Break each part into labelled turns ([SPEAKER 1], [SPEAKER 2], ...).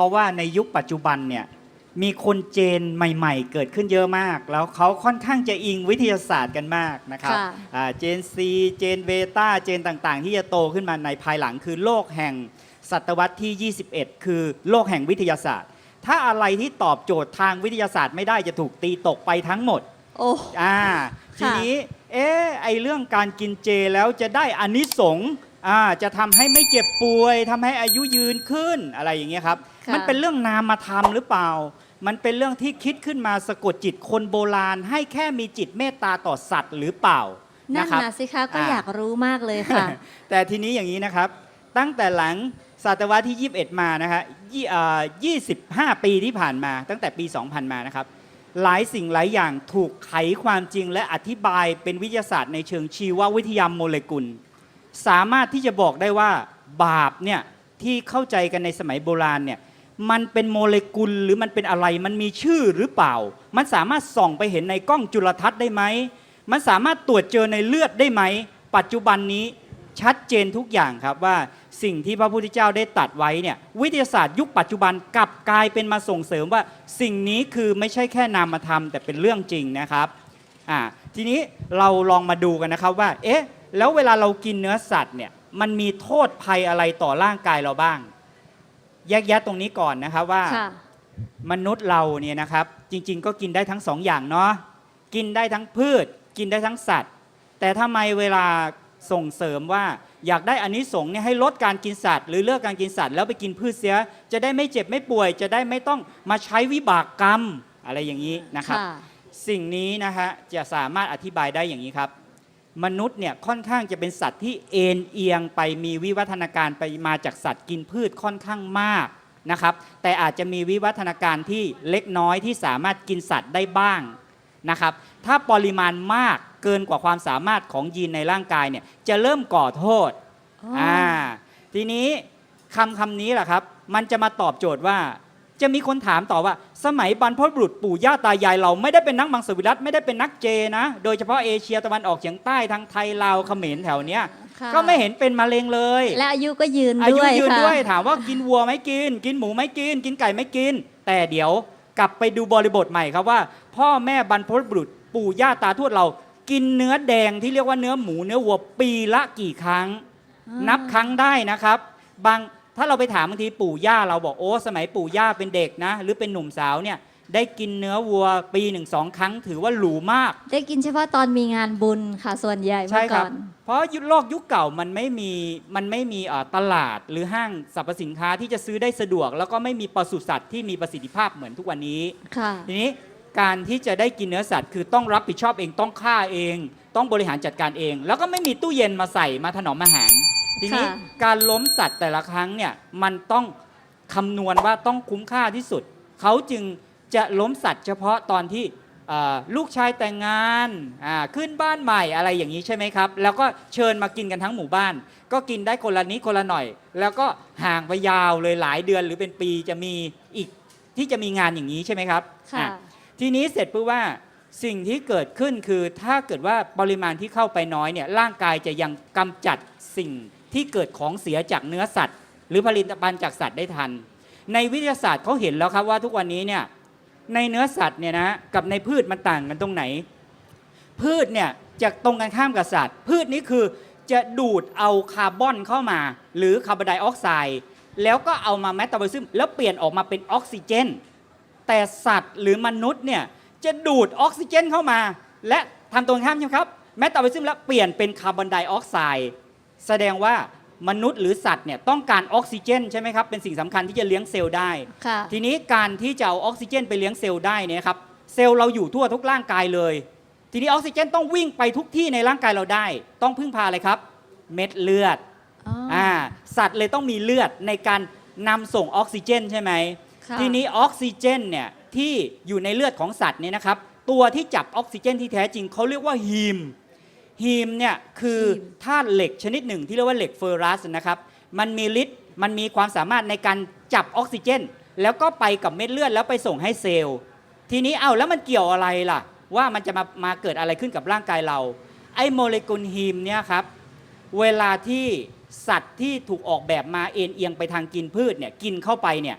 [SPEAKER 1] ราะว่าในยุคปัจจุบันเนี่ยมีคนเจนใหม่ๆ เกิดขึ้นเยอะมาก แล้วเขาค่อนข้างจะอิงวิทยาศาสตร์กันมากนะครับ
[SPEAKER 2] ค่ะ
[SPEAKER 1] อ่าเจนซีเจนเบต้าเจนต่างๆ ที่จะโตขึ้นมาในภายหลังคือโลกแห่งศตวรรษที่ 21 คือโลกแห่งวิทยาศาสตร์ ถ้าอะไรที่ตอบโจทย์ทางวิทยาศาสตร์ไม่ได้จะถูกตีตกไปทั้งหมด
[SPEAKER 2] โอ้
[SPEAKER 1] อ่า
[SPEAKER 2] ค่ะ
[SPEAKER 1] ทีนี้เอ๊ะไอเรื่องการกินเจแล้วจะได้อานิสงส์อ่าจะทำให้ไม่เจ็บป่วยทำให้อายุยืนขึ้นอะไรอย่างเงี้ยครับ
[SPEAKER 2] ค่ะ
[SPEAKER 1] มันเป็นเรื่องนามธรรมหรือเปล่า มันเป็นเรื่องที่คิดขึ้นมาสะกดจิตคนโบราณ ให้แค่มีจิตเมตตาต่อสัตว์หรือเปล่า
[SPEAKER 2] นั่
[SPEAKER 1] นะ
[SPEAKER 2] น
[SPEAKER 1] ครับ
[SPEAKER 2] นะสิคะก็
[SPEAKER 1] อ่า
[SPEAKER 2] อยากรู้มากเลยค่ะ
[SPEAKER 1] แต่ทีนี้อย่างนี้นะครับ ตั้งแต่หลังศตวรรษที่ 21 มานะฮะยี่อ่า25 ปีที่ผ่านมา ตั้งแต่ปี 2000 มานะครับ หลายสิ่งหลายอย่างถูกไขความจริงและอธิบายเป็นวิทยาศาสตร์ในเชิงชีววิทยาโมเลกุล สามารถที่จะบอกได้ว่าบาปเนี่ยที่เข้าใจกันในสมัยโบราณเนี่ย มันเป็นโมเลกุลหรือมันเป็นอะไร มันมีชื่อหรือเปล่า มันสามารถส่องไปเห็นในกล้องจุลทรรศน์ได้ไหม มันสามารถตรวจเจอในเลือดได้ไหม ปัจจุบันนี้ชัดเจนทุกอย่างครับว่าสิ่งที่พระพุทธเจ้าได้ตัดไว้เนี่ยวิทยาศาสตร์ยุคปัจจุบันกลับกลายเป็นมาส่งเสริมว่า สิ่งนี้คือไม่ใช่แค่นามธรรมแต่เป็นเรื่องจริงนะครับอ่าทีนี้เราลองมาดูกันนะครับว่า เอ๊ะ แล้วเวลาเรากินเนื้อสัตว์เนี่ยมันมีโทษภัยอะไรต่อร่างกายเราบ้าง แยกแยะตรงนี้ก่อนนะครับว่า
[SPEAKER 2] ค่ะ
[SPEAKER 1] มนุษย์เราเนี่ยนะครับ จริง ๆ ก็กินได้ทั้งสองอย่างเนาะกินได้ทั้งพืช กินได้ทั้งสัตว์ แต่ทำไมเวลาส่งเสริมว่าอยากได้อานิสงส์เนี่ยให้ลดการกินสัตว์ หรือเลิกการกินสัตว์แล้วไปกินพืชเสีย จะได้ไม่เจ็บไม่ป่วย จะได้ไม่ต้องมาใช้วิบากกรรมอะไรอย่างนี้นะครับ
[SPEAKER 2] ค่ะ
[SPEAKER 1] สิ่งนี้นะฮะจะสามารถอธิบายได้อย่างนี้ครับ มนุษย์เนี่ยค่อนข้างจะเป็นสัตว์ที่เอ็นเอียงไปมีวิวัฒนาการไปมาจากสัตว์กินพืชค่อนข้างมากนะครับ แต่อาจจะมีวิวัฒนาการที่เล็กน้อยที่สามารถกินสัตว์ได้บ้างนะครับ ถ้าปริมาณมากเกินกว่าความสามารถของยีนในร่างกายเนี่ยจะเริ่มก่อโทษ
[SPEAKER 2] อ๋ออ่
[SPEAKER 1] อ่าทีนี้คำคำนี้แหละครับ มันจะมาตอบโจทย์ว่า จะมีคนถามต่อว่า สมัยบรรพบุรุษปู่ย่าตายายเราไม่ได้เป็นนักมังสวิรัตไม่ได้เป็นนักเจนะ โดยเฉพาะเอเชียตะวันออกเฉียงใต้ทางไทยลาวเขมรแถวเนี้ย
[SPEAKER 2] ค่ะ
[SPEAKER 1] ก็ไม่เห็นเป็นมะเร็งเลย
[SPEAKER 2] และอายุก็ยืน
[SPEAKER 1] อายุ
[SPEAKER 2] ด้วย
[SPEAKER 1] ยืน
[SPEAKER 2] ค่ะ
[SPEAKER 1] ด้วยถามว่ากินวัวไหมกิน กินหมูไหมกิน กินไก่ไหมกิน แต่เดี๋ยวกลับไปดูบริบทใหม่ครับว่า พ่อแม่บรรพบุรุษปู่ย่าตาทวดเรา กินเนื้อแดงที่เรียกว่าเนื้อหมูเนื้อวัวปีละกี่ครั้ง
[SPEAKER 2] อ่านั
[SPEAKER 1] นับครั้งได้นะครับ บาง ถ้าเราไปถามบางทีปู่ย่าเราบอกโอ้สมัยปู่ย่าเป็นเด็กนะ หรือเป็นหนุ่มสาวเนี่ยได้กินเนื้อวัวปีหนึ่งสองครั้งถือว่าหรูมาก
[SPEAKER 2] ได้กินเฉพาะตอนมีงานบุญค่ะส่วนใหญ่
[SPEAKER 1] ใช่
[SPEAKER 2] เมื่อ
[SPEAKER 1] ค
[SPEAKER 2] ก่
[SPEAKER 1] รั
[SPEAKER 2] อบ น
[SPEAKER 1] เพราะยุคโลกยุคเก่ามันไม่มีมันไม่มีเอ่อตลาดหรือห้างสรรพสินค้าที่จะซื้อได้สะดวก แล้วก็ไม่มีปศุสัตว์ที่มีประสิทธิภาพเหมือนทุกวันนี้
[SPEAKER 2] ค่ะ
[SPEAKER 1] ทีนี้การที่จะได้กินเนื้อสัตว์ คือต้องรับผิดชอบเองต้องฆ่าเอง ต้องบริหารจัดการเอง แล้วก็ไม่มีตู้เย็นมาใส่มาถนอมอาหาร ทีนี้
[SPEAKER 2] ค่ะ
[SPEAKER 1] การล้มสัตว์แต่ละครั้งเนี่ยมันต้องคำนวณว่าต้องคุ้มค่าที่สุด เขาจึงจะล้มสัตว์เฉพาะตอนที่เอ่อลูกชายแต่งงานอ่าขึ้นบ้านใหม่อะไรอย่างนี้ใช่ไหมครับ แล้วก็เชิญมากินกันทั้งหมู่บ้าน ก็กินได้คนละนิดคนละหน่อย แล้วก็ห่างไปยาวเลยหลายเดือนหรือเป็นปีจะมีอีกที่จะมีงานอย่างนี้ใช่ไหมครับ
[SPEAKER 2] ค่ะ
[SPEAKER 1] อะ ทีนี้เสร็จปุ๊บว่าสิ่งที่เกิดขึ้นคือถ้าเกิดว่าปริมาณที่เข้าไปน้อยเนี่ยร่างกายจะยังกำจัดสิ่ง ที่เกิดของเสียจากเนื้อสัตว์ หรือผลิตภัณฑ์จากสัตว์ได้ทัน ในวิทยาศาสตร์เขาเห็นแล้วครับว่าทุกวันนี้เนี่ยในเนื้อสัตว์เนี่ยนะกับในพืชมันต่างกันตรงไหน พืชเนี่ยจะตรงกันข้ามกับสัตว์ พืชนี้คือจะดูดเอาคาร์บอนเข้ามา หรือคาร์บอนไดออกไซด์แล้วก็เอามาแมตาบอลิซึมแล้วเปลี่ยนออกมาเป็นออกซิเจน แต่สัตว์หรือมนุษย์เนี่ยจะดูดออกซิเจนเข้ามา และทำตรงข้ามใช่ไหมครับแมตาบอลิซึมแล้วเปลี่ยนเป็นคาร์บอนไดออกไซด์ แสดงว่ามนุษย์หรือสัตว์เนี่ยต้องการออกซิเจนใช่ไหมครับเป็นสิ่งสำคัญที่จะเลี้ยงเซลล์ได้
[SPEAKER 2] ค่ะ
[SPEAKER 1] ทีนี้การที่จะเอาออกซิเจนไปเลี้ยงเซลล์ได้เนี่ยครับเซลล์เราอยู่ทั่วทุกร่างกายเลย ทีนี้ออกซิเจนต้องวิ่งไปทุกที่ในร่างกายเราได้ ต้องพึ่งพาอะไรครับ เม็ดเลือด
[SPEAKER 2] อ๋ออ
[SPEAKER 1] อ่าสัตว์เลยต้องมีเลือดในการนำส่งออกซิเจนใช่ไหม
[SPEAKER 2] ค่ะ
[SPEAKER 1] ทีนี้ออกซิเจนเนี่ยที่อยู่ในเลือดของสัตว์เนี่ยนะครับ ตัวที่จับออกซิเจนที่แท้จริงเขาเรียกว่าฮีม ฮีมเนี่ยคือธาตุเหล็กชนิดหนึ่งที่เรียกว่าเหล็กเฟอรัสนะครับ มันมีฤทธิ์มันมีความสามารถในการจับออกซิเจน แล้วก็ไปกับเม็ดเลือดแล้วไปส่งให้เซลล์ ทีนี้เอาแล้วมันเกี่ยวอะไรล่ะ ว่ามันจะมามาเกิดอะไรขึ้นกับร่างกายเรา ไอ้โมเลกุลฮีมเนี่ยครับเวลาที่สัตว์ที่ถูกออกแบบมาเอ็นเอียงไปทางกินพืชเนี่ยกินเข้าไปเนี่ย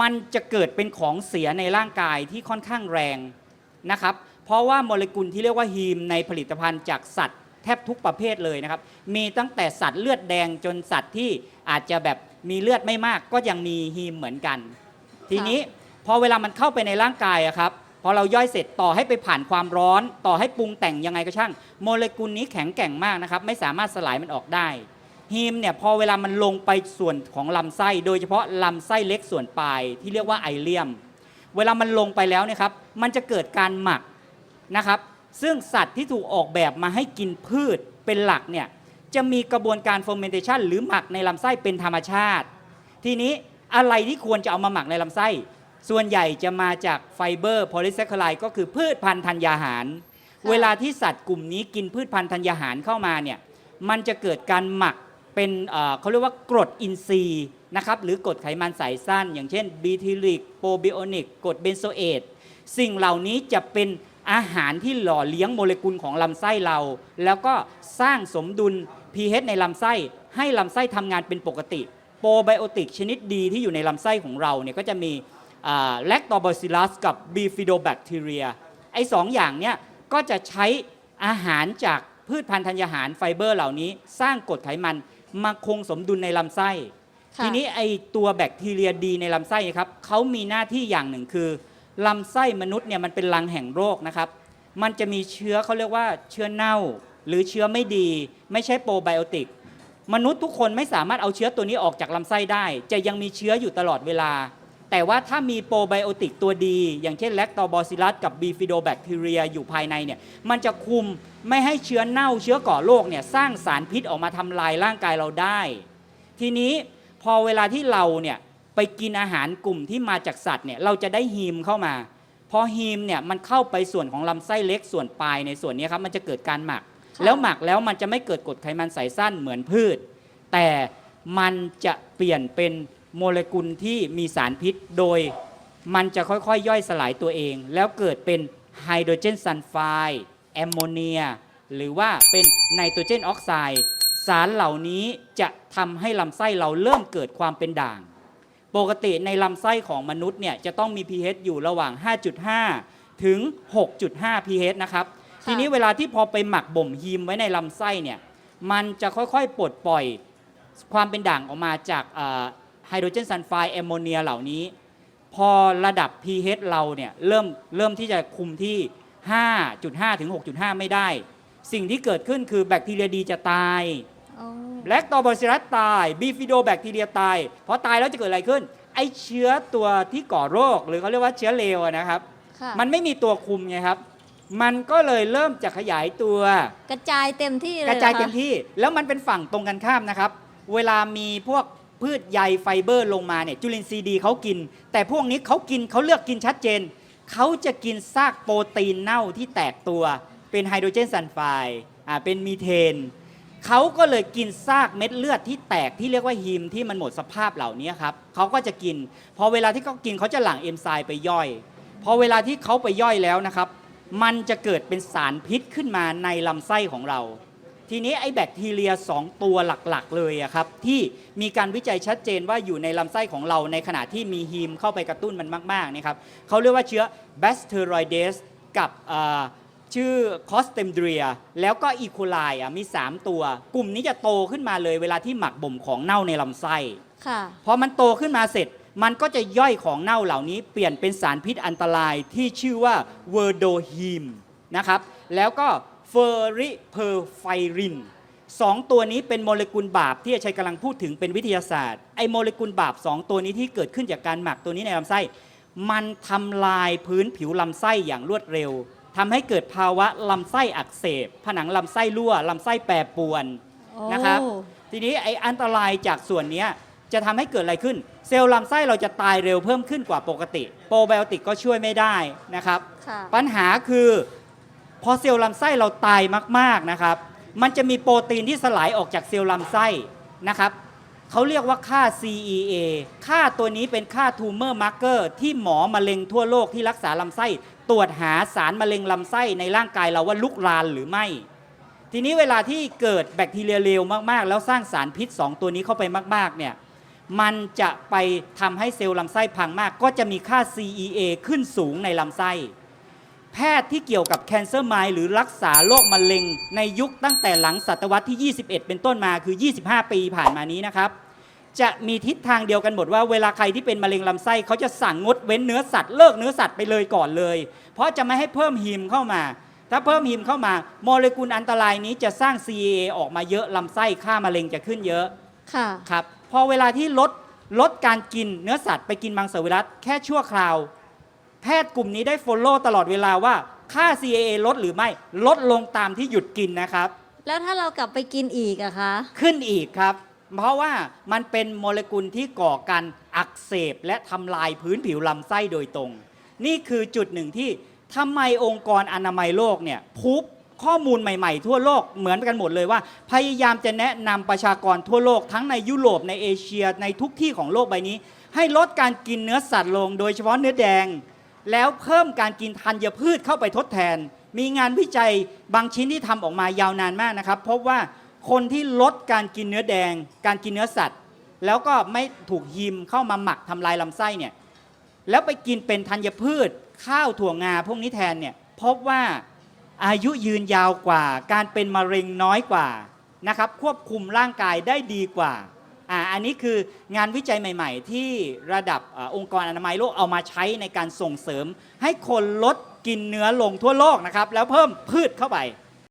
[SPEAKER 1] มันจะเกิดเป็นของเสียในร่างกายที่ค่อนข้างแรงนะครับ เพราะว่าโมเลกุลที่เรียกว่าฮีมในผลิตภัณฑ์จากสัตว์ แทบทุกประเภทเลยนะครับ มีตั้งแต่สัตว์เลือดแดงจนสัตว์ที่อาจจะแบบมีเลือดไม่มากก็ยังมีฮีมเหมือนกัน ทีนี้พอเวลามันเข้าไปในร่างกายอะครับพอเราย่อยเสร็จต่อให้ไปผ่านความร้อน ต่อให้ปรุงแต่งยังไงก็ช่าง โมเลกุลนี้แข็งแกร่งมากนะครับ ไม่สามารถสลายมันออกได้ฮีมเนี่ยพอเวลามันลงไปส่วนของลำไส้ โดยเฉพาะลำไส้เล็กส่วนปลายที่เรียกว่าไอเลียม เวลามันลงไปแล้วเนี่ยครับมันจะเกิดการหมักนะครับ ซึ่งสัตว์ที่ถูกออกแบบมาให้กินพืชเป็นหลักเนี่ยจะมีกระบวนการ fermentation หรือหมักในลำไส้เป็นธรรมชาติ ทีนี้อะไรที่ควรจะเอามาหมักในลำไส้ ส่วนใหญ่จะมาจากไฟเบอร์โพลิแซคคาไลก็คือพืชพันธุ์ธัญญาหาระเวลาที่สัตว์กลุ่มนี้กินพืชพันธุ์ธัญญาหารเข้ามาเนี่ยมันจะเกิดการหมักเป็นเอ่อเขาเรียกว่ากรดอินทรีย์นะครับหรือกรดไขมันสายสั้น อย่างเช่นบีทิลิกโปรบิโอนิกกรดเบนโซเอตสิ่งเหล่านี้จะเป็น อาหารที่หล่อเลี้ยงโมเลกุลของลำไส้เรา แล้วก็สร้างสมดุล pH ในลำไส้ ให้ลำไส้ทำงานเป็นปกติ โปรไบโอติกชนิดดีที่อยู่ในลำไส้ของเราเนี่ยก็จะมีแลคโตบ a ซิลัสกับบีฟิโดแบคทีเรียไอ้สองอย่างเนี่ยก็จะใช้อาหารจากพืชพันธุ์ธัญญาหารไฟเบอร์เหล่านี้ สร้างกรดไขมันมาคงสมดุลในลำไส้
[SPEAKER 2] ค่ะ
[SPEAKER 1] ทีนี้ไอตัวแบคทีเรียดีในลำไส้เนะครับเขามีหน้าที่อย่างหนึ่งคือ ลำไส้มนุษย์เนี่ยมันเป็นรังแห่งโรคนะครับ มันจะมีเชื้อเขาเรียกว่าเชื้อเน่า หรือเชื้อไม่ดี ไม่ใช่โปรไบโอติก มนุษย์ทุกคนไม่สามารถเอาเชื้อตัวนี้ออกจากลำไส้ได้ จะยังมีเชื้ออยู่ตลอดเวลา แต่ว่าถ้ามีโปรไบโอติกตัวดี อย่างเช่นแลคโตบ a ซิลัสกับบีฟิโดแบคทีเรียอยู่ภายในเนี่ย มันจะคุมไม่ให้เชื้อเน่าเชื้อก่อโรคเนี่ยสร้างสารพิษออกมาทำลายร่างกายเราได้ ทีนี้พอเวลาที่เราเนี่ย ไปกินอาหารกลุ่มที่มาจากสัตว์เนี่ยเราจะได้ฮีมเข้ามาพอฮีมเนี่ยมันเข้าไปส่วนของลำไส้เล็กส่วนปลายในส่วนนี้ครับมันจะเกิดการหมัก
[SPEAKER 2] ค่ะ
[SPEAKER 1] แล้วหมักแล้วมันจะไม่เกิดกรดไขมันสายสั้นเหมือนพืช แต่มันจะเปลี่ยนเป็นโมเลกุลที่มีสารพิษโดยมันจะค่อยๆย่อยสลายตัวเอง แล้วเกิดเป็นไฮโดรเจนซัลไฟด์แอมโมเนีย หรือว่าเป็นไนโตรเจนออกไซด์สารเหล่านี้จะทำให้ลำไส้เราเริ่มเกิดความเป็นด่าง ปกติในลำไส้ของมนุษย์เนี่ยจะต้องมี pH อยู่ระหว่าง 5.5 ถึง 6.5 pH นะครับ
[SPEAKER 2] ค่ะ
[SPEAKER 1] ทีนี้เวลาที่พอไปหมักบ่มฮีมไว้ในลำไส้เนี่ยมันจะค่อยๆปลดปล่อยความเป็นด่างออกมาจากไฮโดรเจนซัลไฟด์แอมโมเนียเหล่านี้ พอระดับ pH เราเนี่ยเริ่มเริ่มที่จะคุมที่ 5.5 ถึง 6.5 ไม่ได้ สิ่งที่เกิดขึ้นคือแบคทีเรียดีจะตาย
[SPEAKER 2] อ๋อ
[SPEAKER 1] แลคโตบ a ซิลัสตายบีฟิโดแบคทีเรียตายพอตายแล้วจะเกิดอะไรขึ้น ไอเชื้อตัวที่ก่อโรค หรือเขาเรียกว่าเชื้อเลวอะนะครับ
[SPEAKER 2] ค่ะ
[SPEAKER 1] มันไม่มีตัวคุมไงครับ มันก็เลยเริ่มจะขยายตัว
[SPEAKER 2] กระจายเต็มที่เลย
[SPEAKER 1] กระจาย
[SPEAKER 2] หอค
[SPEAKER 1] เต็มที่ แล้วมันเป็นฝั่งตรงกันข้ามนะครับ เวลามีพวกพืชใยไฟเบอร์ลงมาเนี่ยจุลินทรีย์ดีเขากิน แต่พวกนี้เขากินเขาเลือกกินชัดเจนเขาจะกินซากโปรตีนเน่าที่แตกตัว เป็นไฮโดรเจนซัลไฟด์อ่าเป็นมีเทน เขาก็เลยกินซากเม็ดเลือดที่แตกที่เรียกว่าฮีมที่มันหมดสภาพเหล่านี้ครับเขาก็จะกิน พอเวลาที่เขากินเขาจะหลั่งเอนไซม์ไปย่อย พอเวลาที่เขาไปย่อยแล้วนะครับ มันจะเกิดเป็นสารพิษขึ้นมาในลำไส้ของเรา ทีนี้ไอ้แบคทีเรีย 2 ตัวหลักๆ เลยครับที่มีการวิจัยชัดเจนว่าอยู่ในลำไส้ของเราในขณะที่มีฮีมเข้าไปกระตุ้นมันมากๆนะครับเขาเรียกว่าเชื้อ Bacteroides กับ ชื่อ c o s t e m d r i a แล้วก็ E. coli อะมี 3 ตัว กลุ่มนี้จะโตขึ้นมาเลยเวลาที่หมักบ่มของเน่าในลำไส้
[SPEAKER 2] ค่ะ
[SPEAKER 1] พอมันโตขึ้นมาเสร็จ มันก็จะย่อยของเน่าเหล่านี้เปลี่ยนเป็นสารพิษอันตรายที่ชื่อว่าเวอร์โดฮีมนะครับแล้วก็เฟอริเพอร์ไฟรินสองตัวนี้เป็นโมเลกุลบาปที่อาชัยกำลังพูดถึงเป็นวิทยาศาสตร์ไอโมเลกุลบาป 2 ตัวนี้ที่เกิดขึ้นจากการหมักตัวนี้ในลำไส้ มันทำลายพื้นผิวลำไส้อย่างรวดเร็ว ทำให้เกิดภาวะลำไส้อักเสบ ผนังลำไส้รั่วลำไส้แปรปรวน
[SPEAKER 2] โอ้
[SPEAKER 1] นะครับ ทีนี้ไออันตรายจากส่วนเนี้ยจะทำให้เกิดอะไรขึ้น เซลล์ลำไส้เราจะตายเร็วเพิ่มขึ้นกว่าปกติ โปรไบโอติกก็ช่วยไม่ได้นะครับ
[SPEAKER 2] ค่ะ
[SPEAKER 1] ปัญหาคือพอเซลล์ลำไส้เราตายมากๆนะครับ มันจะมีโปรตีนที่สลายออกจากเซลล์ลำไส้นะครับ เขาเรียกว่าค่า CEA ค่าตัวนี้เป็นค่า tumor marker ที่หมอมะเร็งทั่วโลกที่รักษาลำไส้ ตรวจหาสารมะเร็งลำไส้ในร่างกายเราว่าลุกรานหรือไม่ ทีนี้เวลาที่เกิดแบคทีเรียเลวมากๆ แล้วสร้างสารพิษ 2 ตัวนี้เข้าไปมาก ๆ เนี่ย มันจะไปทำให้เซลล์ลำไส้พังมาก ก็จะมีค่า CEA ขึ้นสูงในลำไส้ แพทย์ที่เกี่ยวกับ cancer mind หรือรักษาโรคมะเร็ง ในยุคตั้งแต่หลังศตวรรษที่ 21 เป็นต้นมาคือ 25 ปีผ่านมานี้นะครับ จะมีทิศทางเดียวกันหมดว่าเวลาใครที่เป็นมะเร็งลำไส้เขาจะสั่งงดเว้นเนื้อสัตว์เลิกเนื้อสัตว์ไปเลยก่อนเลย เพราะจะไม่ให้เพิ่มฮิมเข้ามา ถ้าเพิ่มฮิมเข้ามา โมเลกุลอันตรายนี้จะสร้าง CAA ออกมาเยอะลำไส้ค่ามะเร็งจะขึ้นเยอะ
[SPEAKER 2] ค่ะ
[SPEAKER 1] ครับพอเวลาที่ลดลดการกินเนื้อสัตว์ไปกินมังสวิรัตแค่ชั่วคราว แพทย์กลุ่มนี้ได้ follow ตลอดเวลาว่าค่า CAA ลดหรือไม่ลดลงตามที่หยุดกินนะครับ
[SPEAKER 2] แล้วถ้าเรากลับไปกินอีกอะคะ
[SPEAKER 1] ขึ้นอีกครับ เพราะว่ามันเป็นโมเลกุลที่ก่อการอักเสบและทำลายพื้นผิวลำไส้โดยตรง นี่คือจุดหนึ่งที่ทำไมองค์กรอนามัยโลกเนี่ยพูบข้อมูลใหม่ๆ ทั่วโลกเหมือนกันหมดเลยว่า พยายามจะแนะนำประชากรทั่วโลกทั้งในยุโรปในเอเชียในทุกที่ของโลกใบนี้ ให้ลดการกินเนื้อสัตว์ลง โดยเฉพาะเนื้อแดง แล้วเพิ่มการกินธัญพืชเข้าไปทดแทน มีงานวิจัยบางชิ้นที่ทำออกมายาวนานมากนะครับ พบว่าคนที่ลดการกินเนื้อแดง การกินเนื้อสัตว์ แล้วก็ไม่ถูกยิมเข้ามาหมักทำลายลำไส้เนี่ยแล้วไปกินเป็นธัญพืช ข้าวถั่วงาพวกนี้แทนเนี่ยพบว่าอายุยืนยาวกว่า การเป็นมะเร็งน้อยกว่านะครับควบคุมร่างกายได้ดีกว่า อ่าอันนี้คืองานวิจัยใหม่ ๆ ที่ระดับอองค์กรอนามัยโลกเอามาใช้ในการส่งเสริม ให้คนลดกินเนื้อลงทั่วโลกนะครับแล้วเพิ่มพืชเข้าไป